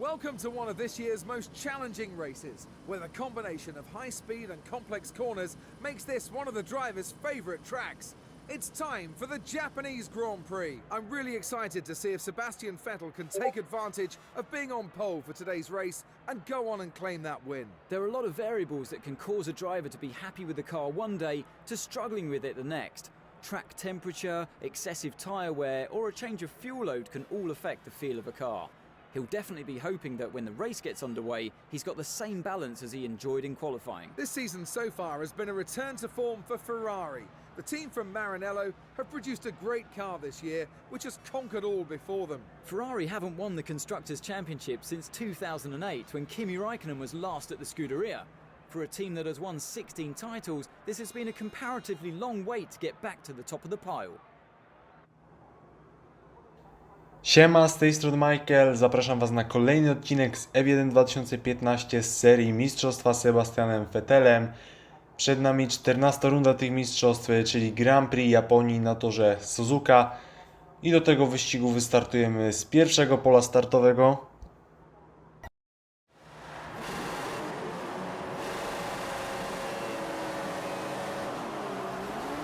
Welcome to one of this year's most challenging races, where the combination of high speed and complex corners makes this one of the driver's favourite tracks. It's time for the Japanese Grand Prix. I'm really excited to see if Sebastian Vettel can take advantage of being on pole for today's race and go on and claim that win. There are a lot of variables that can cause a driver to be happy with the car one day to struggling with it the next. Track temperature, excessive tyre wear, or a change of fuel load can all affect the feel of a car. He'll definitely be hoping that when the race gets underway, he's got the same balance as he enjoyed in qualifying. This season so far has been a return to form for Ferrari. The team from Maranello have produced a great car this year, which has conquered all before them. Ferrari haven't won the Constructors' Championship since 2008 when Kimi Raikkonen was last at the Scuderia. For a team that has won 16 titles, this has been a comparatively long wait to get back to the top of the pile. Siema, z tej strony Michael. Zapraszam Was na kolejny odcinek z F1 2015 z serii Mistrzostwa Sebastianem Vettelem. Przed nami 14 runda tych mistrzostw, czyli Grand Prix Japonii na torze Suzuka. I do tego wyścigu wystartujemy z pierwszego pola startowego.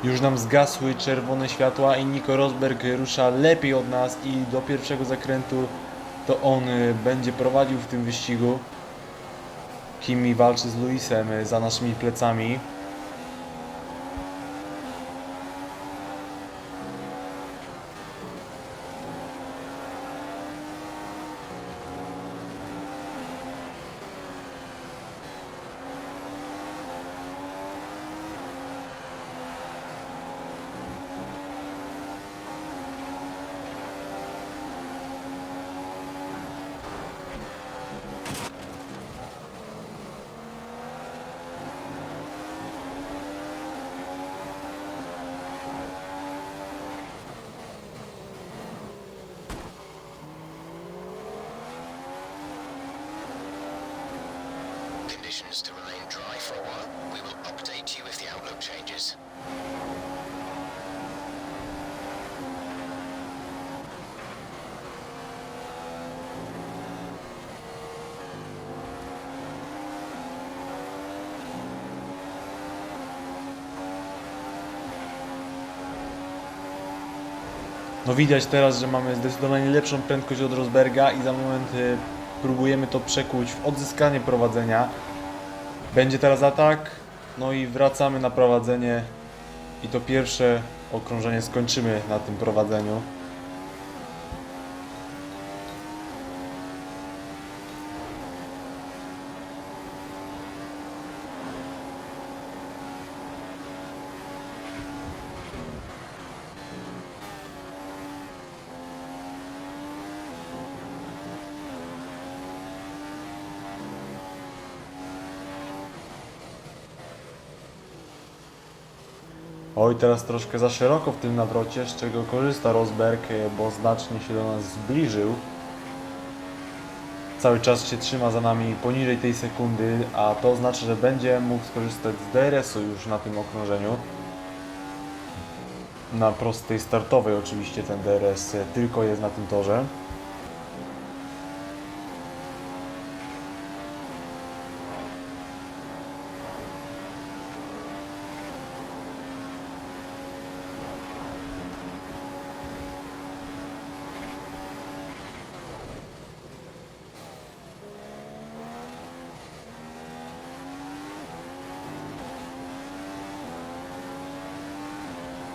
Już nam zgasły czerwone światła i Nico Rosberg rusza lepiej od nas i do pierwszego zakrętu to on y, będzie prowadził w tym wyścigu. Kimi walczy z Luisem y, za naszymi plecami. Conditions to remain dry for a while. We will update you if the outlook changes. No widać teraz, że mamy zdecydowanie lepszą prędkość od Rosberga i za moment y, próbujemy to przekuć w odzyskanie prowadzenia. Będzie teraz atak, no i wracamy na prowadzenie i to pierwsze okrążenie skończymy na tym prowadzeniu. Oj, teraz troszkę za szeroko w tym nawrocie, z czego korzysta Rosberg, e, bo znacznie się do nas zbliżył. Cały czas się trzyma za nami poniżej tej sekundy, a to oznacza, że będzie mógł skorzystać z DRS-u już na tym okrążeniu. Na prostej startowej oczywiście ten DRS tylko jest na tym torze.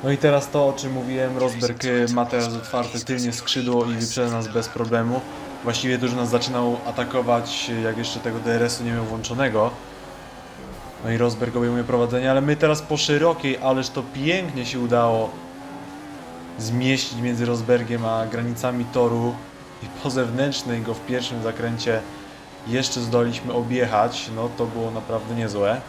No i teraz to, o czym mówiłem, Rosberg y, ma teraz otwarte tylnie skrzydło i wyprzedza nas bez problemu. Właściwie już nas zaczynał atakować, y, jak jeszcze tego DRS-u nie miał włączonego. No i Rosberg obejmuje prowadzenie, ale my teraz po szerokiej, ależ to pięknie się udało zmieścić między Rosbergiem a granicami toru i po zewnętrznej go w pierwszym zakręcie jeszcze zdoliśmy objechać, no to było naprawdę niezłe.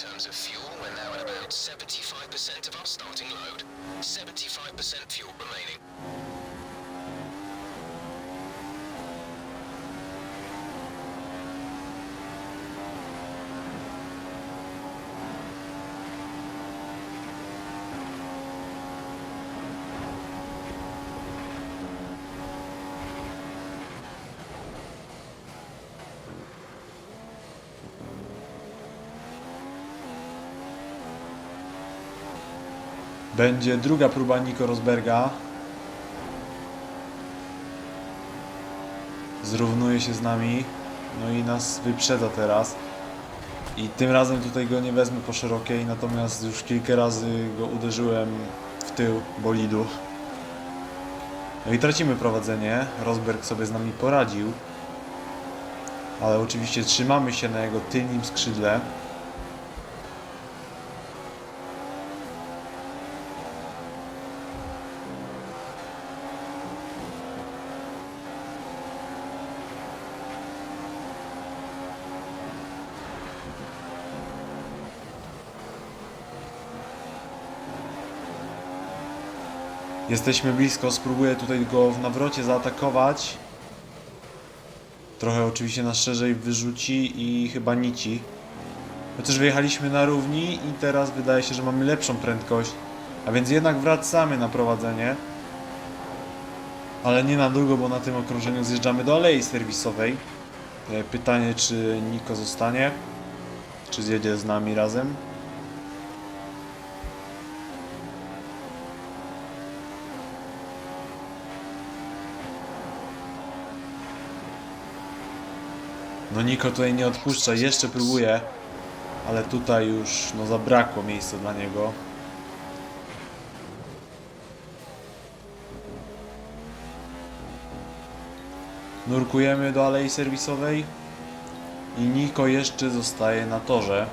Terms of fuel, we're now at about 75% of our starting load. 75% fuel remaining. Będzie druga próba Nico Rosberga. Zrównuje się z nami. No i nas wyprzedza teraz. I tym razem tutaj go nie wezmę po szerokiej, natomiast już kilka razy go uderzyłem w tył bolidu. No i tracimy prowadzenie. Rosberg sobie z nami poradził. Ale oczywiście trzymamy się na jego tylnym skrzydle. Jesteśmy blisko, spróbuję tutaj go w nawrocie zaatakować. Trochę oczywiście na szerzej wyrzuci i chyba nici. Chociaż wyjechaliśmy na równi i teraz wydaje się, że mamy lepszą prędkość. A więc jednak wracamy na prowadzenie. Ale nie na długo, bo na tym okrążeniu zjeżdżamy do alei serwisowej. E, Pytanie, czy Niko zostanie, czy zjedzie z nami razem. No Niko tutaj nie odpuszcza, jeszcze próbuje, ale tutaj już no zabrakło miejsca dla niego. Nurkujemy do alei serwisowej i Niko jeszcze zostaje na torze.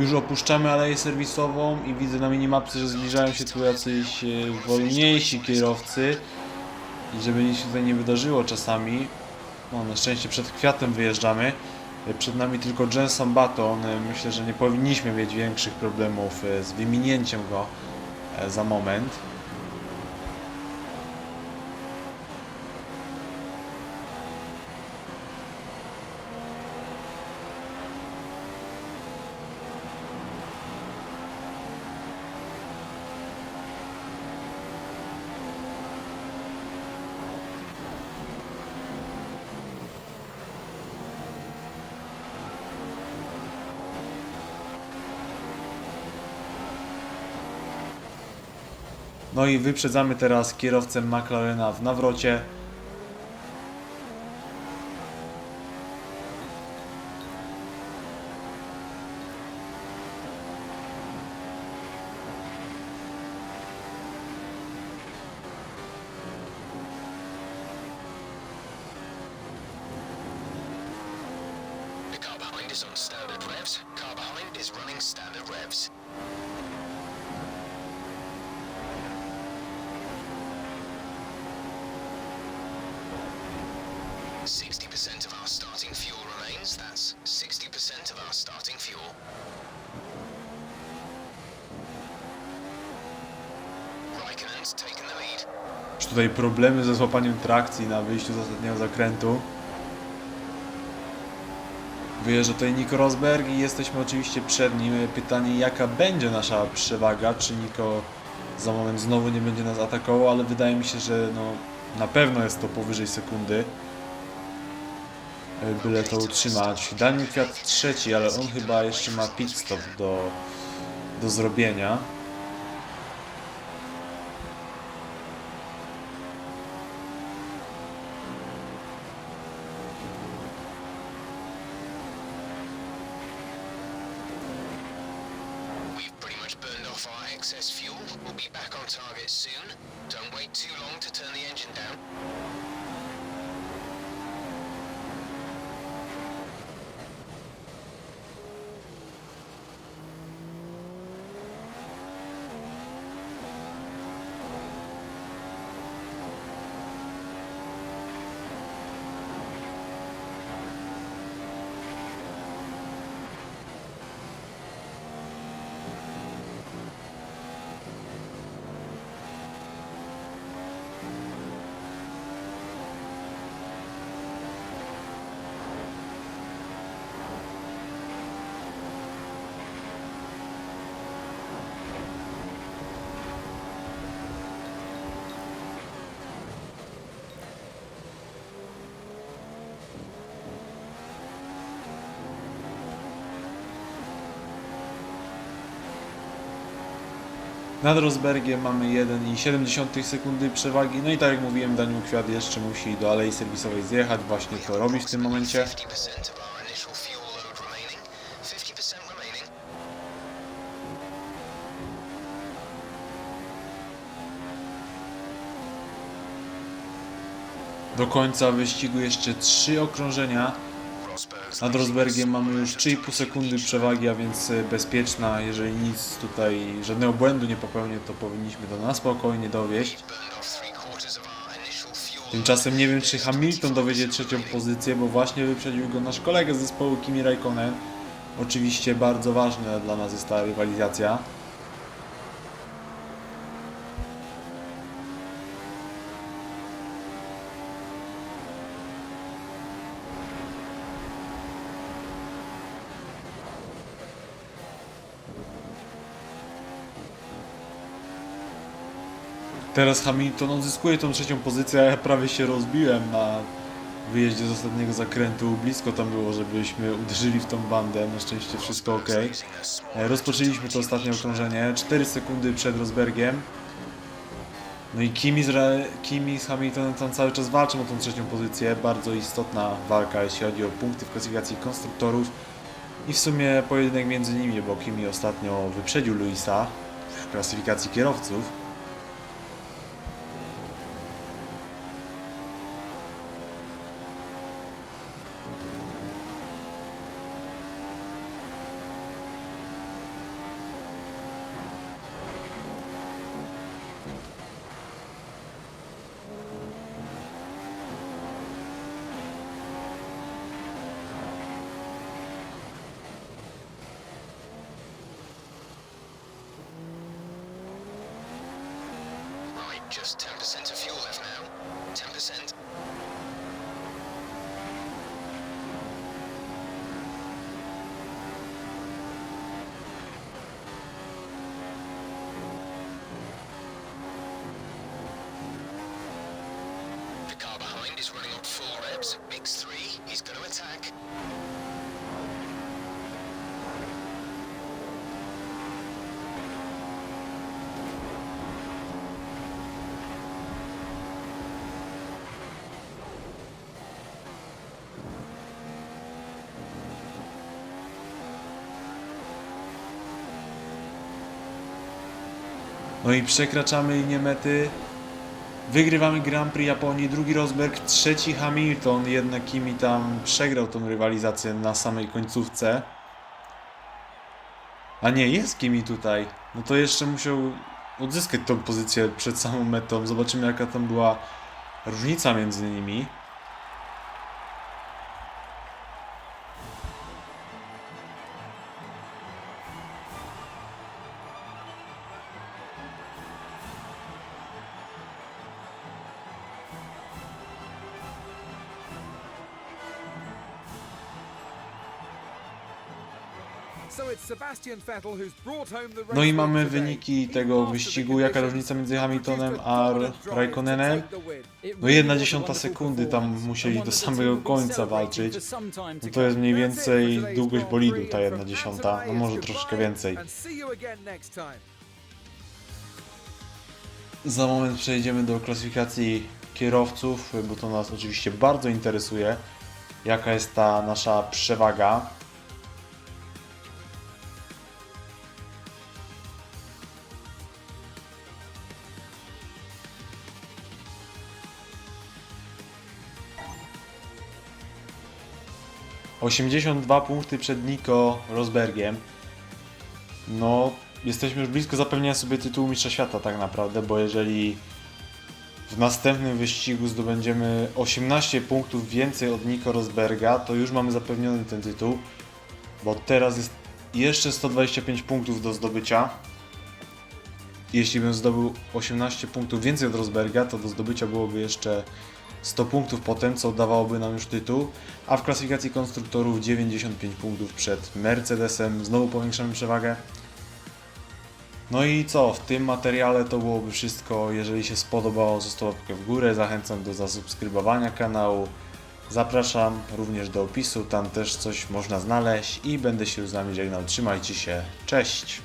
Już opuszczamy aleję serwisową i widzę na minimapce, że zbliżają się tu jacyś e, wolniejsi kierowcy i żeby nic się tutaj nie wydarzyło czasami. No na szczęście przed kwiatem wyjeżdżamy. E, Przed nami tylko Jenson Button. E, Myślę, że nie powinniśmy mieć większych problemów z wyminięciem go za moment. No i wyprzedzamy teraz kierowcę McLarena w nawrocie. Is on standard revs. Car behind is running standard revs. Sixty percent of our starting fuel remains. That's sixty percent of our starting fuel. Raikkonen's taken the lead. Już tutaj problemy ze złapaniem trakcji na wyjściu z ostatniego zakrętu. Wyjeżdża tutaj Nico Rosberg i jesteśmy oczywiście przed nim. Pytanie jaka będzie nasza przewaga, czy Nico za moment znowu nie będzie nas atakował, ale wydaje mi się, że no, na pewno jest to powyżej sekundy. Byle to utrzymać. Daniel Kwiat trzeci, ale on chyba jeszcze ma pit stop do, do zrobienia. Fuel. We'll be back on target soon. Don't wait too long to turn the engine down. Nad Rosbergiem mamy 1,7 sekundy przewagi. No i tak jak mówiłem, Daniel Kwiat jeszcze musi do alei serwisowej zjechać. Właśnie to robi w tym momencie. 50% of our initial fuel load remaining. 50% remaining. Do końca wyścigu jeszcze 3 okrążenia. Nad Rosbergiem mamy już 3,5 sekundy przewagi, a więc e, bezpieczna. Jeżeli nic tutaj, żadnego błędu nie popełnię, to powinniśmy to na spokojnie dowieść. Tymczasem nie wiem, czy Hamilton dowiedzie trzecią pozycję, bo właśnie wyprzedził go nasz kolega z zespołu Kimi Raikkonen. Oczywiście bardzo ważna dla nas jest ta rywalizacja. Teraz Hamilton odzyskuje tą trzecią pozycję, a ja prawie się rozbiłem na wyjeździe z ostatniego zakrętu. Blisko tam było, żebyśmy uderzyli w tą bandę. Na szczęście wszystko ok. E, Rozpoczęliśmy to ostatnie okrążenie, 4 sekundy przed Rosbergiem. No i Kimi z, Kimi z Hamiltonem tam cały czas walczą o tą trzecią pozycję. Bardzo istotna walka, jeśli chodzi o punkty w klasyfikacji konstruktorów. I w sumie pojedynek między nimi, bo Kimi ostatnio wyprzedził Luisa w klasyfikacji kierowców. Just 10% of fuel left now. 10%. No i przekraczamy linię mety. Wygrywamy Grand Prix Japonii, drugi Rosberg, trzeci Hamilton, jednak Kimi tam przegrał tą rywalizację na samej końcówce. A nie, jest Kimi tutaj. No to jeszcze musiał odzyskać tą pozycję przed samą metą. Zobaczymy jaka tam była różnica między nimi. No i mamy wyniki tego wyścigu. Jaka różnica między Hamiltonem a Raikkonenem? No jedna dziesiąta sekundy tam musieli do samego końca walczyć. No to jest mniej więcej długość bolidu, ta jedna dziesiąta, no może troszkę więcej. Za moment przejdziemy do klasyfikacji kierowców, bo to nas oczywiście bardzo interesuje. Jaka jest ta nasza przewaga? Osiemdziesiąt dwa punkty przed Nico Rosbergiem. No, jesteśmy już blisko zapewnienia sobie tytułu Mistrza Świata tak naprawdę, bo jeżeli w następnym wyścigu zdobędziemy 18 punktów więcej od Nico Rosberga, to już mamy zapewniony ten tytuł, bo teraz jest jeszcze 125 punktów do zdobycia. Jeśli bym zdobył 18 punktów więcej od Rosberga, to do zdobycia byłoby jeszcze 100 punktów potem, co dawałoby nam już tytuł, a w klasyfikacji konstruktorów 95 punktów przed Mercedesem, znowu powiększamy przewagę. No i co, w tym materiale to byłoby wszystko. Jeżeli się spodobało, zostaw łapkę w górę. Zachęcam do zasubskrybowania kanału. Zapraszam również do opisu, tam też coś można znaleźć i będę się z nami żegnał. Trzymajcie się, cześć!